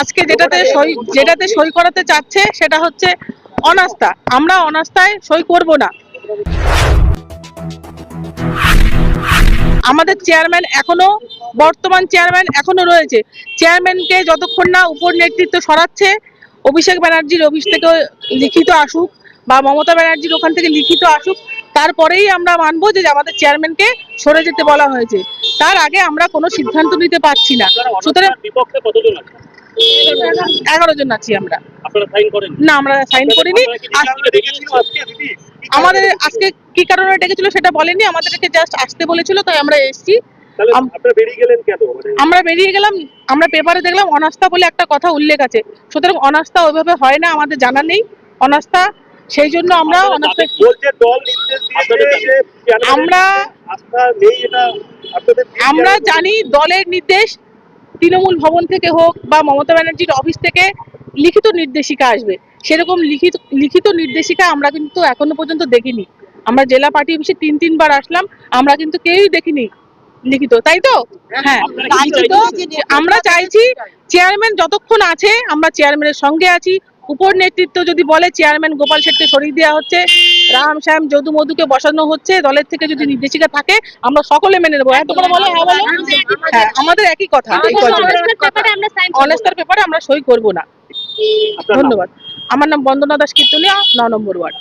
আজকে যেটাতে সই যেটাতে সই করাতে চাচ্ছে সেটা হচ্ছে অনাস্থা। আমরা অনাস্থায় সই করব না। আমাদের চেয়ারম্যান এখনও, বর্তমান চেয়ারম্যান এখনও রয়েছে। চেয়ারম্যানকে যতক্ষণ না উপর নেতৃত্ব সরাচ্ছে, অভিষেক ব্যানার্জির অফিস থেকে লিখিত আসুক বা মমতা ব্যানার্জির ওখান থেকে লিখিত আসুক তারপরেই আমরা মানবো যে আমাদের চেয়ারম্যানকে সরে যেতে বলা হয়েছে। তার আগে আমরা কোনো সিদ্ধান্ত নিতে পারছি না। সুতরাং এগারো জন আছি আমরা। না আমরা সাইন করিনি। আমাদের আজকে কি কারণে ডেকেছিল সেটা বলেনি আমাদেরকে জাস্ট আসতে বলেছিল তাই আমরা এসেছি। মানে আমরা বেরিয়ে গেলাম আমরা পেপারে দেখলাম অনাস্থা বলে একটা কথা উল্লেখ আছে। সুতরাং অনাস্থা ওইভাবে হয় না আমাদের জানা নেই। অনাস্থা সেই জন্য আমরা আমরা জানি দলের নির্দেশ তৃণমূল ভবন থেকে হোক বা মমতা ব্যানার্জির অফিস থেকে লিখিত নির্দেশিকা আসবে। সেরকম লিখিত লিখিত নির্দেশিকা আমরা কিন্তু এখনও পর্যন্ত দেখিনি। আমরা জেলা পার্টি অফিসে তিন তিনবার আসলাম আমরা কিন্তু কেউই দেখিনি লিখিত তাই তো? হ্যাঁ চাইছেন? আমরা চাইছি চেয়ারম্যান যতক্ষণ আছে আমরা চেয়ারম্যানের সঙ্গে আছি উপর নেতৃত্ব যদি বলে চেয়ারম্যান গোপাল শেঠকে সরিয়ে দেওয়া হচ্ছে রাম শ্যাম যদু মধুকে বসানো হচ্ছে দলের থেকে যদি নির্দেশিকা থাকে আমরা সকলে মেনে নেব। এত করে বলো হ্যাঁ হ্যাঁ আমাদের একই কথা পেপারে আমরা সই করব না। ধন্যবাদ। আমার নাম বন্দনা দাস কীর্তনিয়া ন নম্বর ওয়ার্ড।